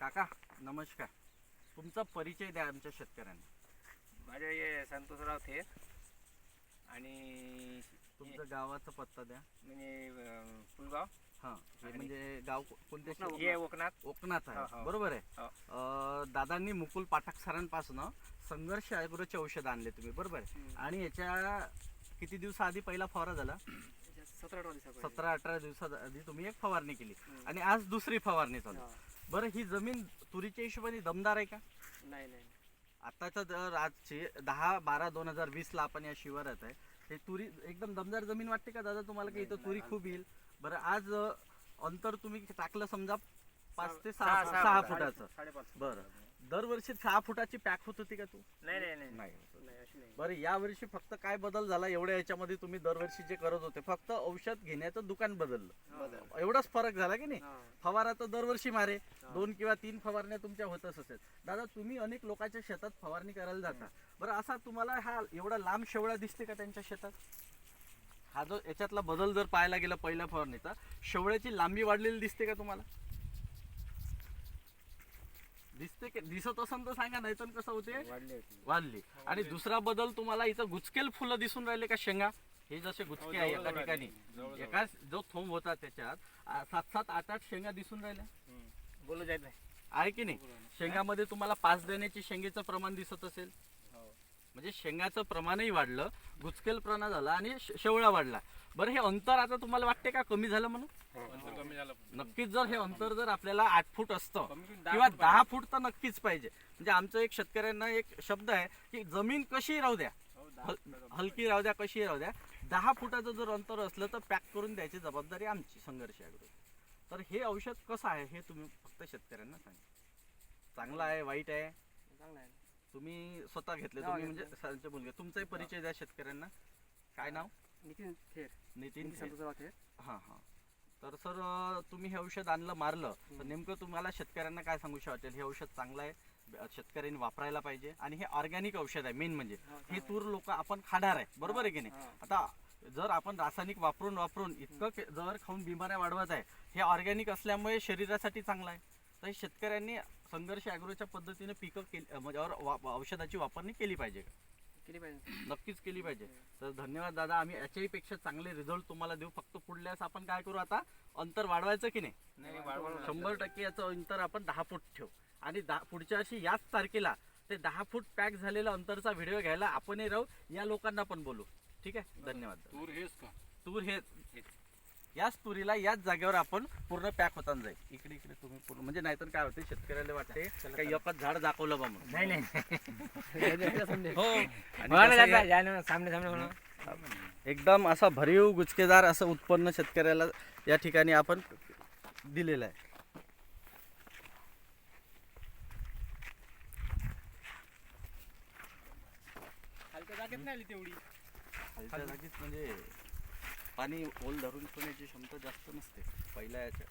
काका नमस्कार. तुमचा परिचय द्या आमच्या शेतकऱ्यांना. माझे हे संतोषराव थेर आणि तुमचं गावाचा पत्ता द्या. म्हणजे अं, पुलगाव हा म्हणजे गाव को- कोणत्या हे शहरात? ओकनाथ कोकणात हो, आहे. हो. बरोबर आहे. हो. दादांनी मुकुल पाठक सरांपासून संघर्ष ॲग्रोचे औषध आणले तुम्ही. बरोबर आहे. आणि याच्या किती दिवसाआधी पहिला फवारा झाला? सतरा अठरा दिवसात आधी तुम्ही एक फवारणी केली. आणि आज दुसरी फवारणी चालू. बरं ही जमीन तुरीच्या हिशोबाने दमदार आहे का? नाही नाही आताचा दर आजचे दहा बारा दोन हजार वीस ला आपण या शिवारात आहे. हे तुरी एकदम दमदार जमीन वाटते का दादा तुम्हाला? की इथं तुरी खूप येईल. बरं आज अंतर तुम्ही टाकलं समजा पाच ते सहा सहा फुटाचं. साडेपाच बरं. दरवर्षी सहा फुटाची पॅक होत होती का तू? नाही नाही नाही. नाही नाही अशी नाही. बरं यावर्षी फक्त काय बदल झाला? एवढ्या याच्यामध्ये तुम्ही दरवर्षी जे करत होते फक्त औषध घेण्याचं दुकान बदललं. एवढाच फरक झाला की नाही? फवारा तर दरवर्षी मारे. दोन किंवा तीन फवारण्या तुमच्या होतच असेल दादा तुम्ही अनेक लोकांच्या शेतात फवारणी करायला जाता. बरं असा तुम्हाला हा एवढा लांब शेवळा दिसते का त्यांच्या शेतात? हा जो याच्यातला बदल जर पाहायला गेला पहिल्या फवारणीचा शेवळ्याची लांबी वाढलेली दिसते का तुम्हाला? दिसते की दिसत असेल तर सांगा नाही तर कसं होते? वाढली वाढली. आणि दुसरा बदल तुम्हाला इथं गुचकेल फुलं दिसून राहिले का शेंगा? हे जसे गुचके आहे एका ठिकाणी. एका जो थोंब होता त्याच्यात सात सात आठ आठ शेंगा दिसून राहिल्या. बोलू नाही. आहे की नाही. शेंगामध्ये तुम्हाला पाच देण्याची शेंगेचं प्रमाण दिसत असेल. म्हणजे शेंगाचं प्रमाणही वाढलं गुचकेल प्रमाण झाला आणि शेवळा वाढला. बरं हे अंतर आता तुम्हाला वाटते का? कमी झालं म्हणून? कमी झालं. नक्कीच जर हे अंतर जर आपल्याला आठ फूट असतं किंवा फूट दहा फूट तर नक्कीच पाहिजे. म्हणजे आमचं एक शेतकऱ्यांना एक शब्द आहे की जमीन कशी राहू द्या. हो. हलकी राहू द्या कशी राहू द्या. दहा फुटाचं जर अंतर असलं तर पॅक करून द्यायची जबाबदारी आमची संघर्ष आहे तर हे औषध कसं आहे हे तुम्ही फक्त शेतकऱ्यांना सांगा. चांगलं आहे वाईट आहे? चांगला आहे. तुम्ही स्वतः घेतले हो, तुम्ही म्हणजे घेतलं. सरांचे मुलगे. तुमचाही परिचय द्या शेतकऱ्यांना. काय नाव? नितीन थेर नितीन नितीन खेर. संतोषराव थेर हां हां. तर सर अं, तुम्ही हे औषध आणलं मारलं. तर. नेमकं तुम्हाला शेतकऱ्यांना काय सांगू वाटेल? हे औषध चांगलं आहे. ब- शेतकऱ्यांनी वापरायला पाहिजे. आणि हे ऑर्गॅनिक औषध आहे मेन म्हणजे. हे तूर लोक आपण खाणार आहे. बरोबर आहे की नाही? हा. आता जर आपण रासायनिक वापरून वापरून इतकं के- जर खाऊन बिमाऱ्या वाढवत आहे हे ऑर्गॅनिक असल्यामुळे शरीरासाठी चांगलं आहे. तर हे शेतकऱ्यांनी संघर्ष ॲग्रोच्या पद्धतीने पिकं केली म्हणजे और वा- औषधाची वापरणी केली पाहिजे का? केली पाहिजे. नक्कीच केली पाहिजे. तर धन्यवाद दादा आम्ही याच्याही पेक्षा चांगले रिझल्ट तुम्हाला देऊ. फक्त पुढल्यास आपण काय करू आता? अंतर वाढवायचं की नाही. शंभर टक्के याचं अंतर आपण दहा फूट ठेवू. आणि दहा पुढच्या वर्षी याच तारखेला ते दहा फूट पॅक झालेला अंतरचा व्हिडिओ घ्यायला आपणही राहू. या लोकांना पण बोलू. ठीक आहे? धन्यवाद तूर हेच का? तूर हे याच तुरीला याच जागेवर आपण पूर्ण पॅक होताना जाईल. इकडे इकडे तुम्ही पूर्ण म्हणजे नाहीतर काय होते शेतकऱ्याला वाटते काही एकच झाड दाखवलं बा म्हणून. नाही नाही. हो. सामने सामने म्हणून एकदम असा भरीव गुचकेदार असं उत्पन्न शेतकऱ्याला या ठिकाणी आपण दिलेलं आहे. तेवढी. म्हणजे पाणी ओल धरून ठेवण्याची क्षमता जास्त नसते पहिल्या याच्या